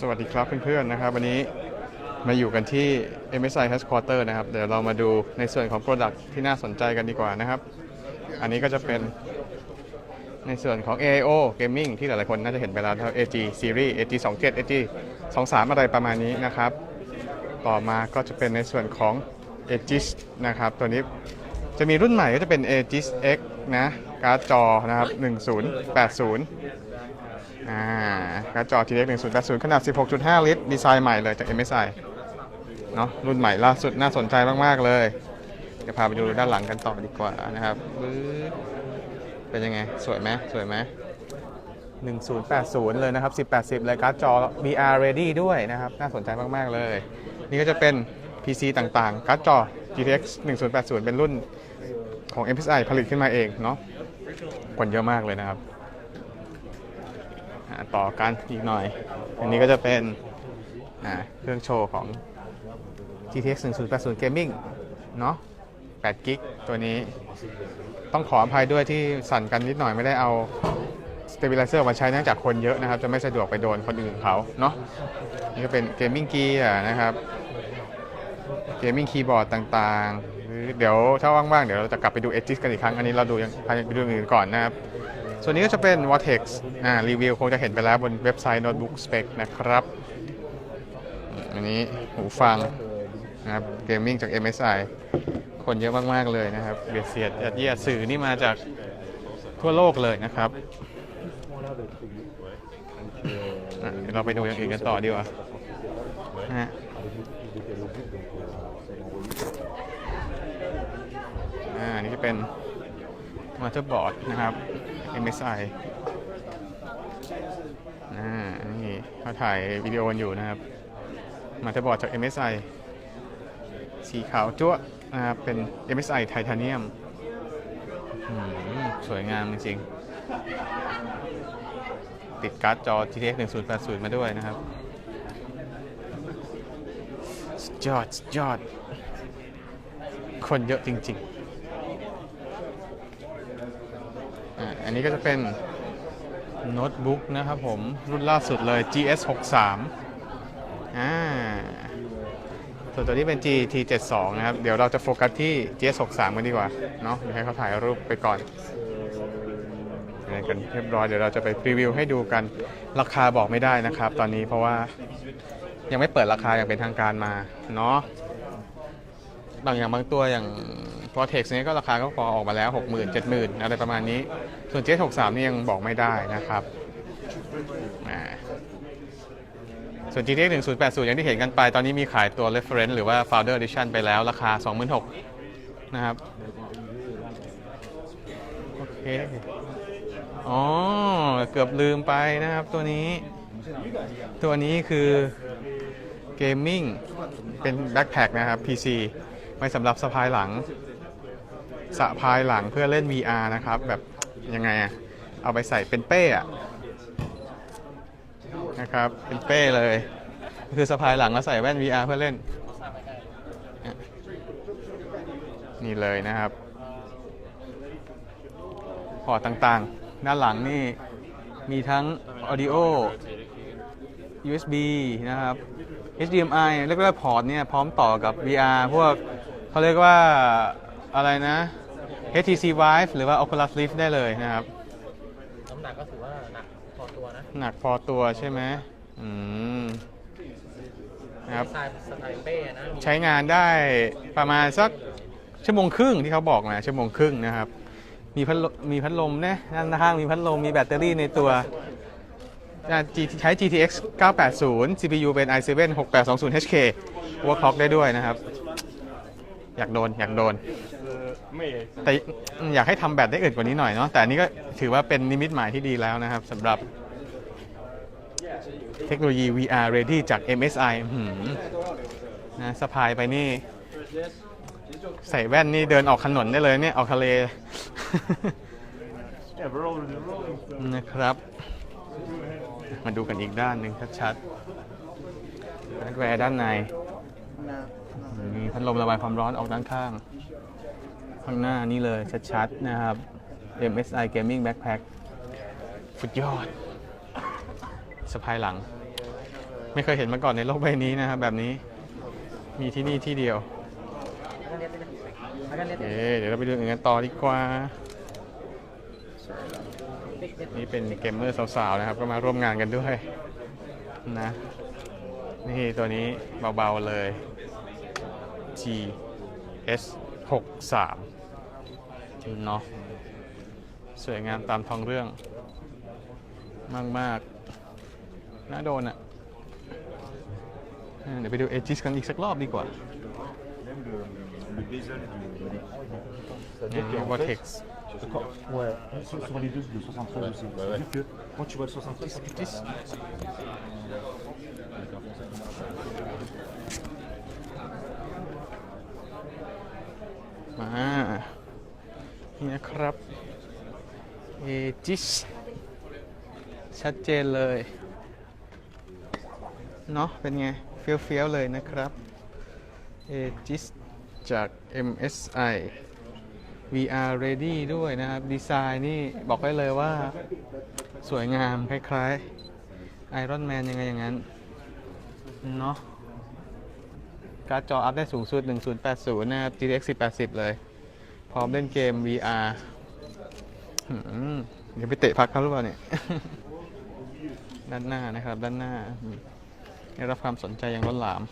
สวัสดีครับเพื่อนๆนะครับ วันนี้มาอยู่กันที่ MSI Headquarter นะครับ เดี๋ยวเรามาดูในส่วนของ Product ที่น่าสนใจกันดีกว่านะครับ อันนี้ก็จะเป็นในส่วนของ AIO Gaming ที่หลายๆคนน่าจะเห็นไปแล้วครับ AG Series AG 27 AG 23 อะไรประมาณนี้นะครับ ต่อมาก็จะเป็นในส่วนของ Aegis นะครับ ตัวนี้จะมีรุ่นใหม่ก็จะเป็น Aegis X นะการ์ดจอนะครับ 1080 อ่าการ์ดจอ TX 1080 ขนาด 16.5 ลิตร ดีไซน์ใหม่เลยจาก MSI เนาะรุ่นใหม่ล่าสุดน่าสนใจมาก ๆ เลย เดี๋ยวพาไปดูด้านหลังกันต่อดีกว่านะครับเป็นยังไง สวยไหมสวยไหม1080 เลยนะครับ 1080 เลยการ์ดจอ VR ready ด้วยนะครับ น่าสนใจมาก ๆ เลย นี่ก็จะเป็น PC ต่างๆ การ์ดจอ GTX 1080 เป็นรุ่นของ MSI ผลิตขึ้นมาเองเนาะคนเยอะมากเลยนะครับ ต่อกันอีกหน่อย อันนี้ก็จะเป็นเครื่องโชว์ของ GTX 1080 Gaming เนาะ8กิกตัวนี้ ต้องขออภัยด้วยที่สั่นกันนิดหน่อยไม่ได้เอา Stabilizer มาใช้เนื่องจากคนเยอะนะครับ จะไม่สะดวกไปโดนคนอื่นเขาเนาะนี่ก็เป็น Gaming Gear นะครับ Gaming Keyboard ต่างๆหรือเดี๋ยวถ้าว่างๆ เดี๋ยวเราจะกลับไปดู Edge กันอีกครั้ง อันนี้เราดูยังไปดูอื่นก่อนนะครับ ส่วนนี้ก็จะเป็น Vortex อ่ารีวิวคงจะเห็นไปแล้วบนเว็บไซต์ Notebook Spec นะครับ อันนี้หูฟังนะครับเกมมิ่งจาก MSI คนเยอะมาก ๆ เลยนะครับเบียดเสียดยัดเยียดสื่อนี่มาจากทั่วโลกเลยนะครับเราไปดูอย่างอื่นกันต่อดีกว่าฮะอ่านี่จะเป็นม o เตอร์บอร์ดนะครับ MSI อ่านี่เขาถ่ายวิดีโออยู่นะครับม o เตรบอร์ดจาก MSI สีขาวจั๊วนะครับเป็น MSI ไทเทเนียมสวยงามจริงๆ ติดการ์ดจอ GTX 1080 มาด้วยนะครับยอดสุดยอด คนเยอะจริง ๆ อันนี้ก็จะเป็นโน้ตบุ๊กนะครับผม รุ่นล่าสุดเลย GS 63อ่าส่วนตัวนี้เป็น GT 72นะครับ เดี๋ยวเราจะโฟกัสที่ GS 63กันดีกว่า เนาะเดี๋ยวให้เขาถ่ายรูปไปก่อนอะไรกันเรียบร้อย เดี๋ยวเราจะไปพรีวิวให้ดูกัน ราคาบอกไม่ได้นะครับ ตอนนี้เพราะว่ายังไม่เปิดราคาอย่างเป็นทางการมา เนาะ บางอย่างบางตัวอย่าง Vortex นี้ก็ราคาก็พอออกมาแล้ว 60,000 7 0 0 0อะไรประมาณนี้ ส่วน J63 นี่ยังบอกไม่ได้นะครับอ่าส่วน GTX 1080 อย่างที่เห็นกันไป ตอนนี้มีขายตัว Reference หรือว่า Founder Edition ไปแล้ว ราคา 26,000นะครับ โอเค อ๋อ เกือบลืมไปนะครับตัวนี้ ตัวนี้คือ Gaming เป็น Backpack นะครับ PC ไว้สำหรับสะพายหลังสะพายหลังเพื่อเล่น VR นะครับ แบบยังไงอะเอาไปใส่เป็นเป้อะนะครับ เป็นเป้เลย คือสะพายหลังแล้วใส่แว่น VR เพื่อเล่น นี่เลยนะครับพอร์ตต่างๆด้านหลังนี่มีทั้ง Audio USB นะครับ HDMI เรียกว่าพอร์ตเนี่ยพร้อมต่อกับ VR พวก เขาเรียกว่าอะไรนะ HTC Vive หรือว่า Oculus Rift ได้เลยนะครับ น้ำหนักก็ถือว่าหนักพอตัวนะหนักพอตัวใช่ไหมอืมนะครับ สไตล์สไตล์เป้นะมีใช้งานได้ประมาณสักชั่วโมงครึ่งที่เขาบอกมาชั่วโมงครึ่งนะครับ มีพัดลมมีพัดลมนะด้านข้างมีพัดลมมีแบตเตอรี่ในตัวอ่า G- ใช้ GTX 980 CPU เป็น i7 6820HK overclock ได้ด้วยนะครับ อยากโดนอยากโดนแต่อยากให้ทำแบตได้อื่นกว่านี้หน่อยเนาะแต่อันนี้ก็ถือว่าเป็นนิมิตหมายที่ดีแล้วนะครับสำหรับเทคโนโลยี VR ready จาก MSI อื้อหือนะสะพายไปนี่ ใส่แว่นนี่เดินออกถนนได้เลยเนี่ย ออกทะเล นะครับ มาดูกันอีกด้านหนึ่งชัดๆฮาร์ดแวร์ด้านในมี พัดลมระบายความร้อนออกด้านข้าง ข้างหน้านี่เลยชัดๆ นะครับ MSI Gaming Backpack สุดยอดสะพายหลัง ไม่เคยเห็นมาก่อนในโลกใบนี้นะครับแบบนี้มีที่นี่ที่เดียวเเดี๋ยวเราไปดูอื่นกันต่อดีกว่า นี่เป็นเกมเมอร์สาวๆนะครับ ก็มาร่วมงานกันด้วยนะ นี่ตัวนี้เบาๆเลย G S 6 3เนาะสวยงามตามท้องเรื่อง มากๆน่าโดนอะอ่าเดี๋ยวไปดูเอจิสกันอีกสักรอบดีกว่า Même le, le bezel de l'écran est bon. นี่ C'est-à-dire qu'en Vortex fait, quand- ouais, sur, sur les deux, le 73 aussi. C'est-à-dire que quand tu vois le 73, c'est มานี่นะครับเอจิสชัดเจนเลย เนาะเป็นไง เฟี้ยวๆ เลยนะครับเอจิสจาก MSI VR ready ด้วยนะครับ ดีไซน์นี่บอกได้เลยว่าสวยงามคล้ายๆ Iron Man ยังไงอย่างนั้น เนาะ การ์ดจออัพได้สูงสุด 1080 นะครับ GTX 1080 เลย พร้อมเล่นเกม VR หืมเดี๋ยวไปเตะพักเขาหรือเปล่าเนี่ย ด้านหน้านะครับ ด้านหน้าได้รับความสนใจอย่างล้นหลาม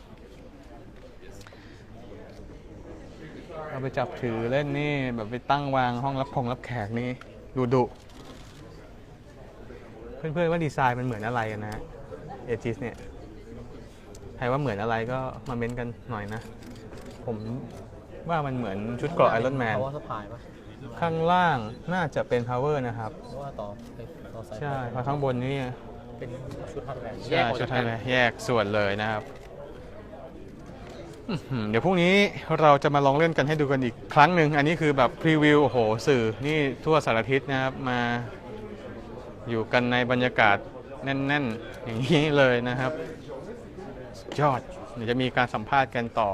เอาไปจับถือเล่นนี่ แบบไปตั้งวางห้องรับพงรับแขกนี่ ดูดุ เพื่อนๆว่าดีไซน์มันเหมือนอะไรกันนะเอจิสเนี่ย รว่าเหมือนอะไรก็มาเม้นกันหน่อยนะ ผมว่ามันเหมือนชุดเกราะไอรอนแมนเพราะว่าสะพายปะข้างล่างน่าจะเป็น power นะครับ เพราะว่าต่อไปต่อสายใช่เพราะข้างบนนี่เป็นชุดฮาร์ดแวร์ใช่ชุดไทยแยกส่วนเลยนะครับอื้อหือเดี๋ยวพรุ่งนี้เราจะมาลองเล่นกันให้ดูกันอีกครั้งหนึ่ง อันนี้คือแบบพรีวิวโอ้โหสื่อนี่ทั่วสารทิศนะครับ มาอยู่กันในบรรยากาศแน่น ๆ อย่างนี้เลยนะครับสุด ยอด เดี๋ยวจะมีการสัมภาษณ์กันต่อ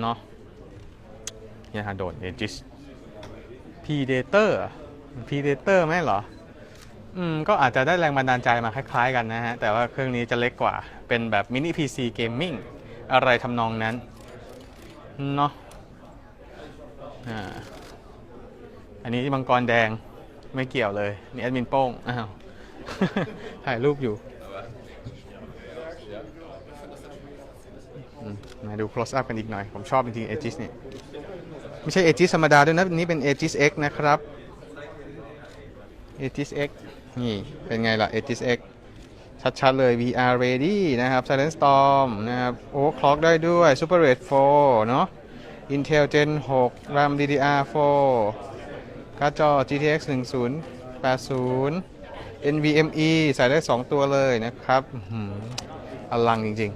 เนาะเนี่ยฮะโดนเอจิสพีเดเตอร์พีเดเตอร์ไหมเหรอ อืม ก็อาจจะได้แรงบันดาลใจมาคล้ายๆ กันนะฮะ แต่ว่าเครื่องนี้จะเล็กกว่า เป็นแบบมินิ PC Gaming อะไรทำนองนั้น เนาะอ่าอันนี้มังกรแดงไม่เกี่ยวเลย นี่แอดมินโป้งอ้าวถ่ายรูปอยู่อื มาดู close up กันอีกหน่อย ผมชอบจริงๆ Aegis เนี่ย ไม่ใช่ Aegis ธรรมดาด้วยนะ นี่เป็น Aegis X นะครับ Aegis X นี่ เป็นไงล่ะ Aegis X ชัดๆเลย VR ready นะครับ Silent Storm นะครับ Overclock ได้ด้วย Super Red 4 เนอะ Intel Gen 6 RAM DDR4 การ์ดจอ GTX 1080 NVMe ใส่ได้ 2 ตัวเลยนะครับ อลังจริง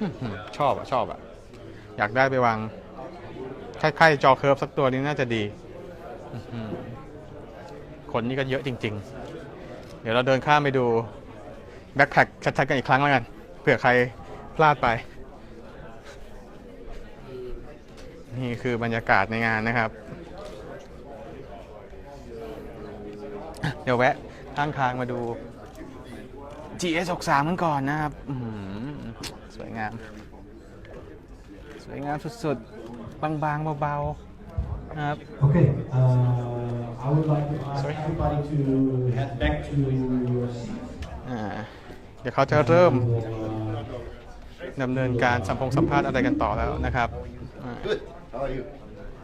ๆ ชอบอะ ชอบอะ อยากได้ไปวางคล้ายๆจอเคิร์ฟสักตัวนี้น่าจะดีคนนี่ก็เยอะจริง ๆ เดี๋ยวเราเดินข้ามไปดูแบ็คแพคชัดๆกันอีกครั้งแล้วกันเผื่อใครพลาดไป นี่คือบรรยากาศในงานนะครับ เดี๋ยวแวะข้างทางมาดู GS 63 กันก่อนนะครับสวยงาม สวยงามสุดๆ บางๆ เบาๆนะครับ Okay, uh, I would like to ask Sorry? everybody to head back to your seat. อ่าเดี๋ยวเขาจะเริ่ม We will, uh, ดำเนินการสัมพงสัมภาษณ์อะไรกันต่อแล้วนะครับอ่า Good. How are you?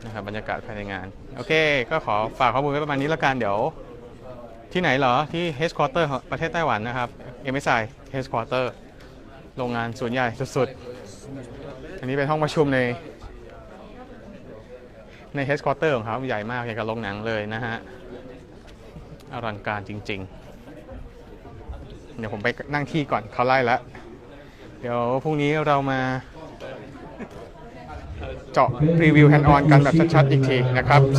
นะครับบรรยากาศภายในงาน โอเค ก็ขอฝากข้อมูลไว้ประมาณนี้แล้วกัน เดี๋ยว ที่ไหนเหรอ ที่ Headquarter ของประเทศไต้หวันนะครับ MSI Headquarter โรงงานส่วนย์ใหญ่สุดๆ อันนี้เป็นห้องประชุมในในเฮดคอร์เตอร์ของเขาใหญ่มากอย่างกับโรงหนังเลยนะฮะ อลังการจริง ๆ เดี๋ยวผมไปนั่งที่ก่อนเขาไล่แล้วเดี๋ยวพรุ่งนี้เรามาเจาะรีวิวแฮนด์ออนกันแบบชัดๆอีกทีนะครับ